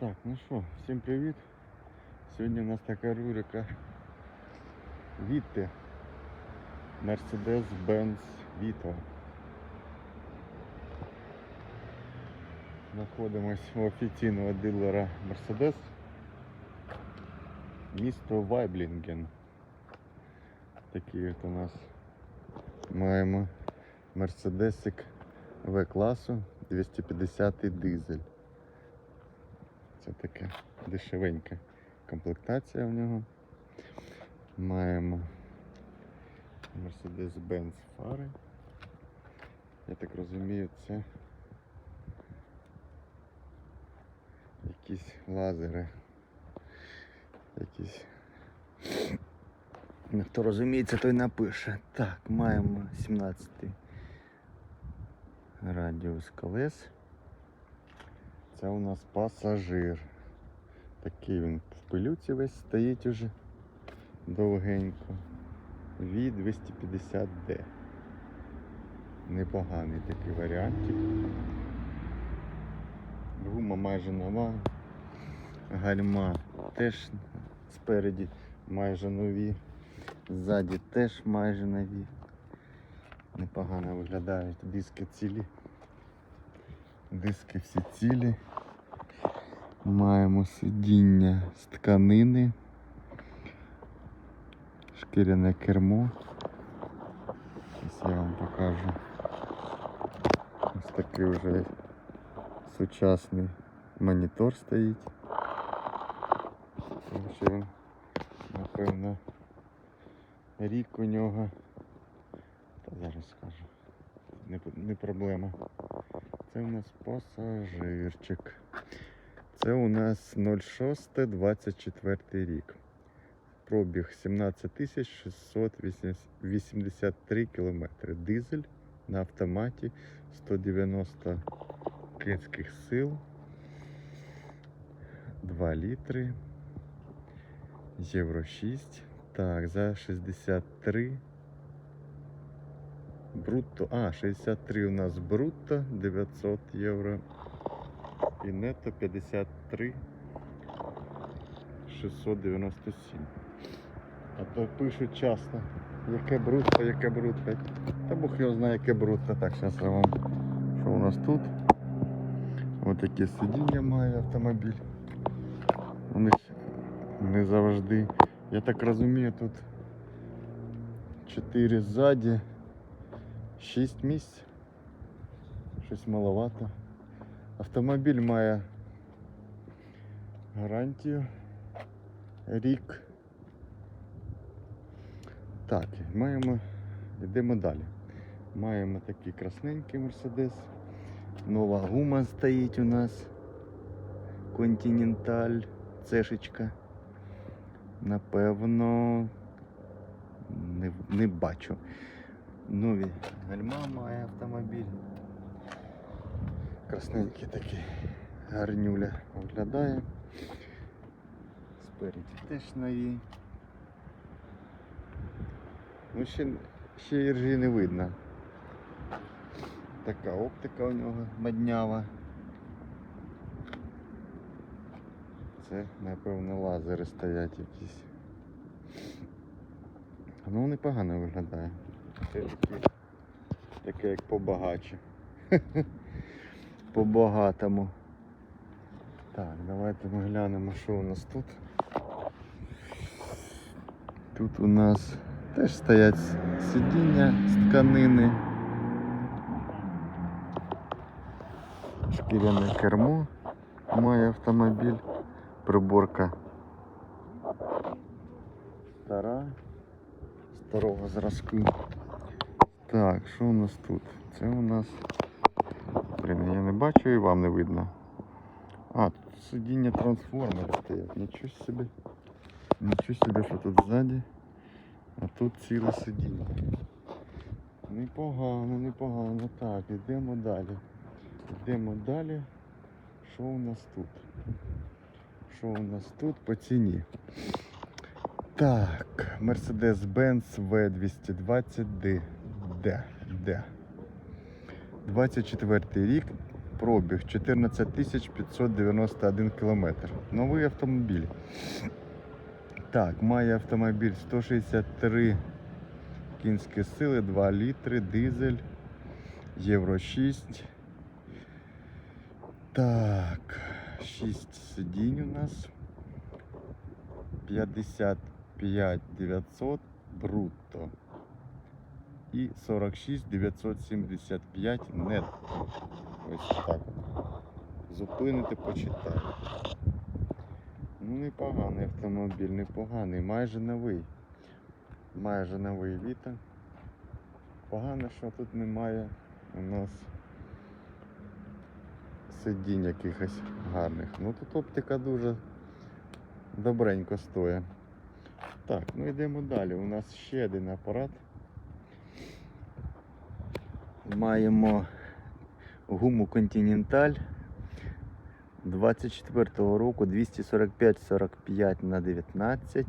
Так, ну що, всім привіт. Сьогодні у нас така рубрика Віти. Mercedes-Benz Vito. Знаходимось у офіційного дилера Mercedes. Місто Вайблінген. Такий от у нас маємо Мерседесик В класу 250 дизель. Це таке дешевенька комплектація в нього. Маємо Mercedes-Benz фари. Я так розумію, це якісь лазери. Якісь. Ну, Хто розуміється, той напише. Так, маємо 17 радіус колес. Це у нас пасажир. Такий він в пилюці весь стоїть уже довгенько. v 250D. Непоганий такий варіантик. Гума майже нова. Гальма теж спереді майже нові. Ззаді теж майже нові. Непогано виглядають диски цілі. Диски всі цілі. Маємо сидіння з тканини. Шкіряне кермо. Зараз я вам покажу. Ось такий вже сучасний монітор стоїть. Тому що він, напевно, рік у нього. Та зараз скажу. Не, не проблема. Це у нас пасажирчик. Це у нас 06-24 рік. Пробіг 17 683 кілометри. Дизель на автоматі 190 кінських сил. 2 літри. Євро 6. Так, за 63 Брутто, а, 63 у нас брутто, 900 євро. І нетто 53 697. А то пишуть часто, яке брутто, яке брутто. Та Бог його знає, яке брутто. Так, зараз я вам. Що у нас тут? Ось таке сидіння має автомобіль. Вони ж не завжди. Я так розумію, тут 4 ззаді. 6 місць. Щось маловато. Автомобіль має гарантію. Рік. Так, маємо, йдемо далі. Маємо такий красненький Мерседес. Нова гума стоїть у нас. Континенталь, цешечка. Напевно, не, не бачу. Нові гальма має автомобіль. Красненький такий гарнюля виглядає. Спереді теж нові. Ну ще, ще іржі не видно. Така оптика у нього моднява. Це, напевно, лазери стоять якісь. Ну непогано виглядає. Таке як побагаче. По-багатому. Так, давайте ми глянемо, що у нас тут. Тут у нас теж стоять сидіння з тканини. Шкіряне кермо має автомобіль. Приборка стара, старого зразку. Так, що у нас тут? Це у нас. Блін, я не бачу і вам не видно. А, тут сидіння трансформери стоять. Нічого собі. Нічого собі, що тут ззаді. А тут ціле сидіння. Непогано, непогано. Так, йдемо далі. Йдемо далі. Що у нас тут? Що у нас тут по ціні? Так, Mercedes-Benz V220D. D. D. 24 рік, пробіг 14 591 кілометр. Новий автомобіль. Так, має автомобіль 163 кінські сили, 2 літри, дизель, Євро 6. Так, 6 сидінь у нас. 55 900 брутто. І 46 975 нетто. Ось так. от. Зупинити. Ну, непоганий автомобіль, непоганий, майже новий. Майже новий Віта. Погано, що тут немає у нас сидінь якихось гарних. Ну тут оптика дуже добренько стоїть. Так, ну йдемо далі. У нас ще один апарат. Маємо гуму Continental 24-го року 245-45 на 19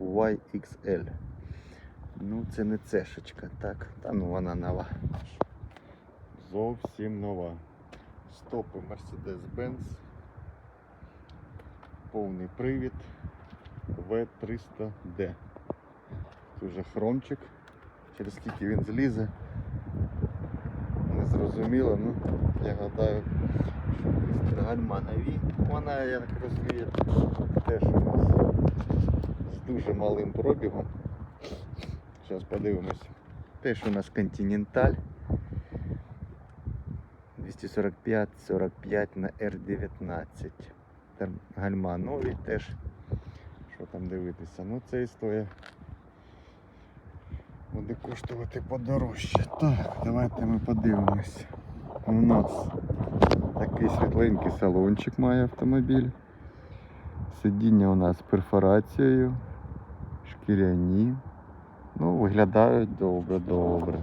YXL. Ну, це не цешечка, так. Та ну вона нова. Зовсім нова. Стопи Mercedes-Benz. Повний привід V300D. Тут вже хромчик. Через скільки він злізе. Не зрозуміло, ну я гадаю, що гальма нові. Вона, я так розумію, теж у нас з дуже малим пробігом. Зараз подивимось. Теж у нас Continental. 245-45 на R19. Там гальма нові теж. Що там дивитися? Ну це історія буде коштувати подорожче. Так, давайте ми подивимось. У нас такий світленький салончик має автомобіль. Сидіння у нас з перфорацією, шкіряні. Ну, виглядають добре, добре.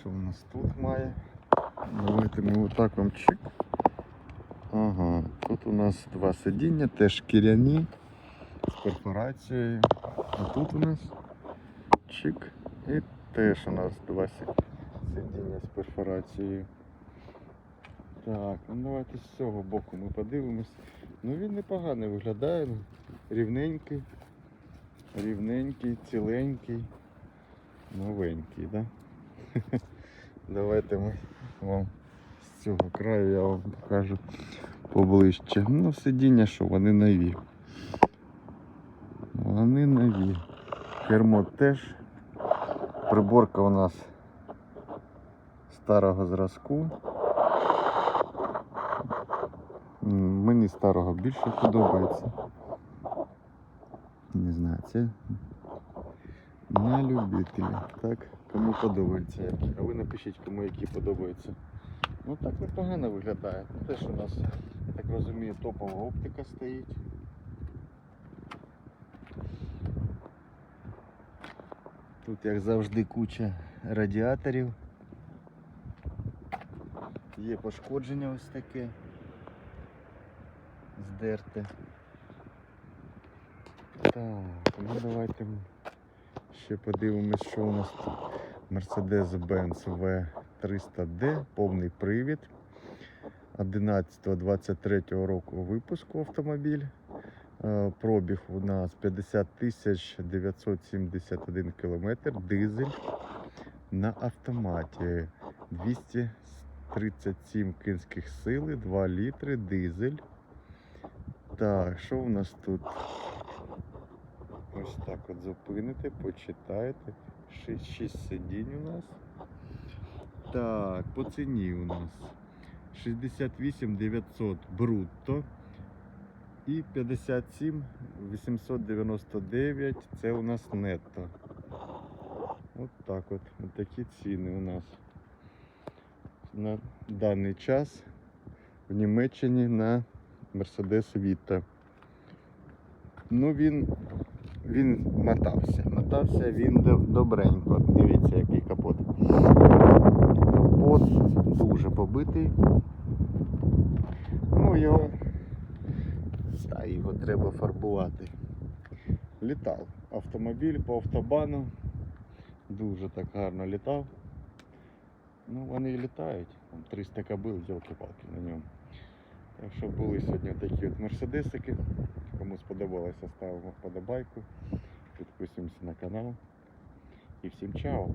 Що у нас тут має? Давайте ми отак вам чик. Ага, тут у нас два сидіння, теж шкіряні з перфорацією. А тут у нас чик. І теж у нас два сидіння з перфорацією. Так, ну давайте з цього боку ми подивимось. Ну він непогано виглядає, рівненький, рівненький, ціленький, новенький, да? Давайте ми вам з цього краю я вам покажу поближче. Ну, сидіння, що вони нові. Вони нові. Кермо теж. Приборка у нас старого зразку. Мені старого більше подобається. Не знаю, це на любителя. Так, кому подобається. А ви напишіть, кому які подобаються. Ну так непогано виглядає. Теж у нас, я так розумію, топова оптика стоїть. Тут, як завжди, куча радіаторів. Є пошкодження ось таке. Здерте. Так, ну давайте ще подивимось, що у нас тут. Mercedes-Benz V300D, повний привід. 11-23 року випуску автомобіль. Е, Пробіг у нас 50 тисяч 971 кілометр, дизель на автоматі. 237 кінських сили, 2 літри, дизель. Так, що у нас тут? Ось так от зупините, почитайте. 6, 6 сидінь у нас. Так, по ціні у нас 68 900 брутто. І 57 899 це у нас нетто. От так от. От такі ціни у нас на даний час в Німеччині на Mercedes Vito. Ну він, він мотався. Мотався він добренько. Дивіться, який капот. Капот дуже побитий. Ну його та його треба фарбувати. Літав автомобіль по автобану Дуже так гарно літав. Ну, вони літають. Там 300 кобил, йолки-палки на ньому. Так що були сьогодні такі от мерседесики. Кому сподобалося, ставимо вподобайку. Підписуємося на канал. І всім чао!